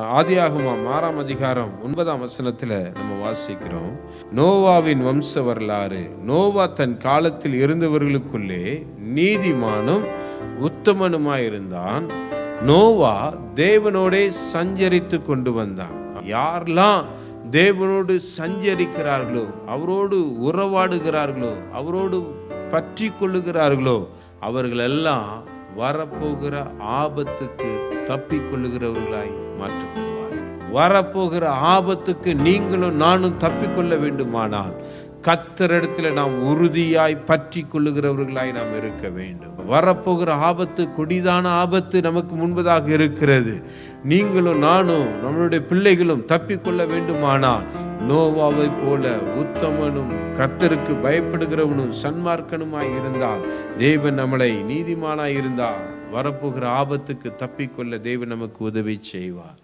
ஆதியாகமம் ஆறாம் அதிகாரம் ஒன்பதாம் வசனத்தில் நம்ம வாசிக்கிறோம். நோவாவின் வம்ச வரலாறு நோவா தன் காலத்தில் இருந்தவர்களுக்குள்ளே நீதிமானும் உத்தமனுமாயிருந்தான். நோவா தேவனோடே சஞ்சரித்து கொண்டு வந்தான். யாரெல்லாம் தேவனோடு சஞ்சரிக்கிறார்களோ அவரோடு உறவாடுகிறார்களோ அவரோடு பற்றி கொள்ளுகிறார்களோ அவர்களெல்லாம் வரப்போகிற ஆபத்துக்கு தப்பிக்கொள்ளுகிறவர்களாய் மாற்றப்படுவார்கள் வரப்போகிற ஆபத்துக்கு நீங்களும் நானும் தப்பிக்கொள்ள வேண்டுமானால் கத்தரிடத்தில் நாம் உறுதியாய் பற்றி கொள்ளுகிறவர்களாய் நாம் இருக்க வேண்டும். வரப்போகிற ஆபத்து கொடிதான ஆபத்து நமக்கு முன்பதாக இருக்கிறது. நீங்களும் நானும் நம்மளுடைய பிள்ளைகளும் தப்பிக்கொள்ள வேண்டுமானால் நோவாவை போல உத்தமனும் கத்தருக்கு பயப்படுகிறவனும் சன்மார்க்கனுமாய் இருந்தால் தேவன் நம்மளை நீதிமானாய் இருந்தால் வரப்போகிற ஆபத்துக்கு தப்பிக்கொள்ள தேவன் நமக்கு உதவி செய்வார்.